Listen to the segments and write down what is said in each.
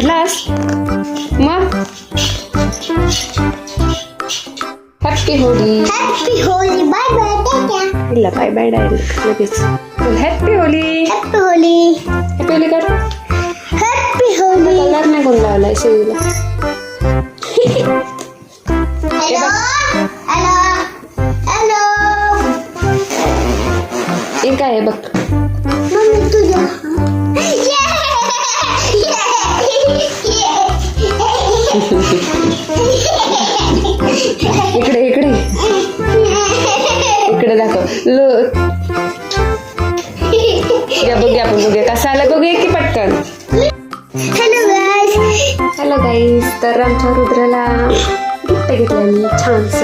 पडलास मग happy Holi happy Holi bye bye take तिला bye bye direct लगेच happy Holi happy Holi happy Holi कर happy Holi colour नाही कोण लावलाय शिवीला हॅलो हॅलो हॅलो हे काय आहे बघ इकडे इकडे. इकडे दाखव. लो. घ्या बघूया आपण बघूया कसा आला बघूया की पटकन. हॅलो गाईस हॅलो गाईस तर आमच्या रुद्राला गिफ्ट घेतलं मी छानस.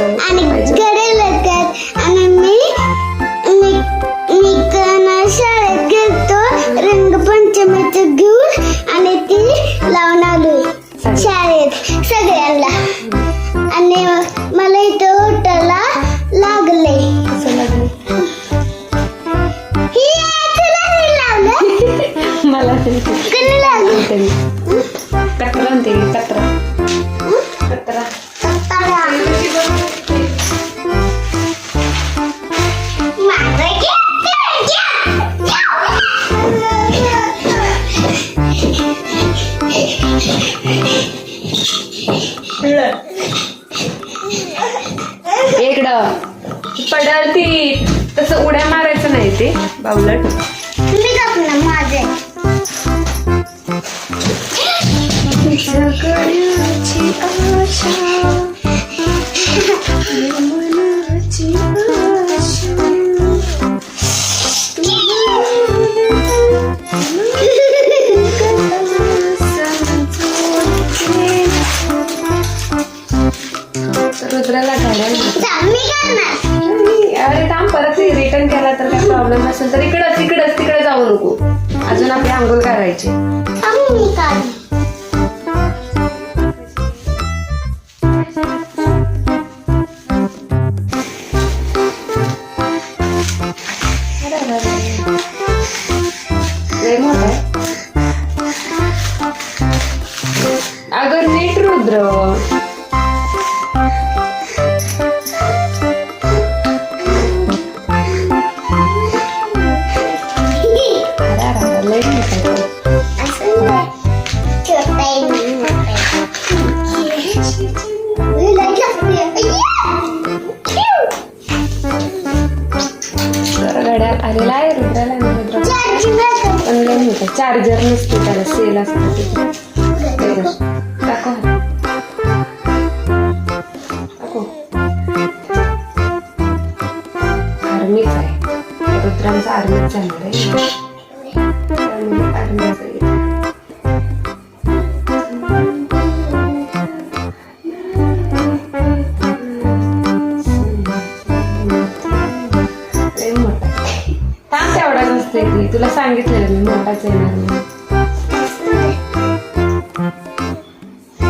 इकडं. पडलती तसं उड्या मारायचं नाही ते. बावलट. तुम्ही माझे रिटर्न केला तर काही प्रॉब्लेम नसेल. तर इकडं तिकडंच तिकडे जाऊ नको. अजून आपली आंघोळ करायची. चार्जर नसते त्याला सेल असतं तिथे का? दाखव आर्मीच आहे रुद्रांचा आर्मीच जाणार आहे त्यामुळे तेवढाच ती तुला सांगितलेलं मी मोठाच येणार नाही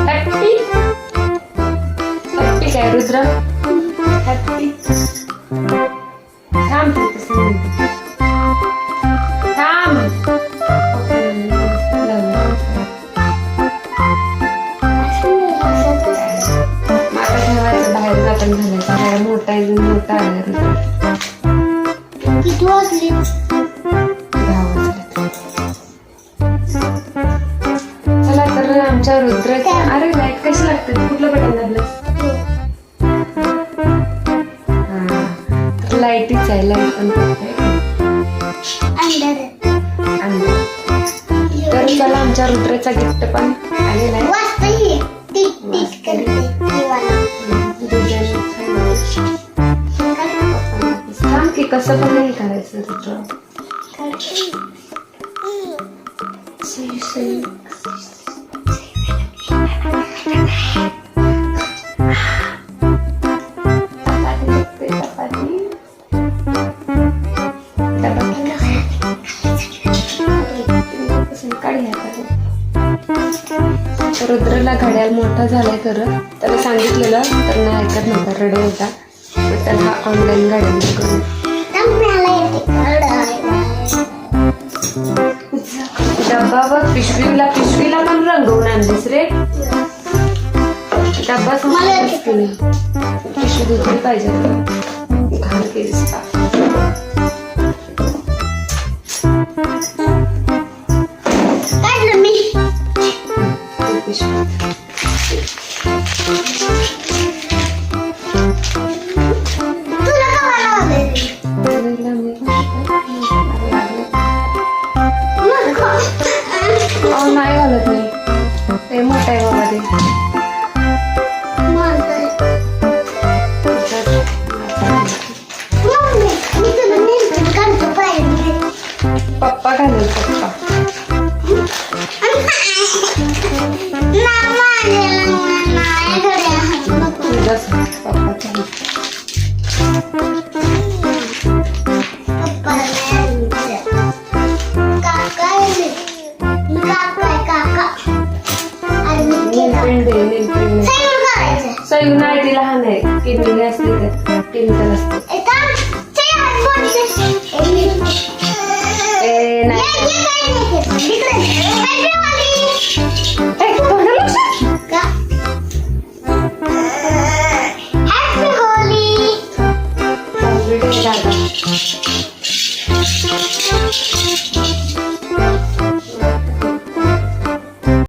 हॅपी हॅपी काय रुद्र? हॅपी थांब तू थांब. बाहेर मोठा आहे मोठा आमच्या रुद्र अरे लाइट कशी लागते? कुठलं बटन दाबलं? हा लाईटीच आहे लाइट पण तर चला आमच्या रुद्राचा गिफ्ट पण आलेला आहे. सांग की कसं पण नाही करायचं रुद्र रुद्रला घड्याळ मोठा झालाय खरं. त्याला सांगितलेलं तर नाही ऐकत नव्हता रडत होता. मग त्याला ऑनलाईन घड्याळ करून. डब्बा बघ पिशवीला पिशवीला पण रंगवून आणलीस रे. डब्बाच मला मला येते. पिशवी दुसरी पाहिजे तुला. घाण केलीस का काढलं मी ती पिशवी तुला का लावलं वेगळं मी लागलं. मग अहो, नाही घालत मी ते मोठं आहे बाबा ते नेलपेंट सैन करायचं. सयू नाही ती लहान आहे किडनी असते ते केमिकल असते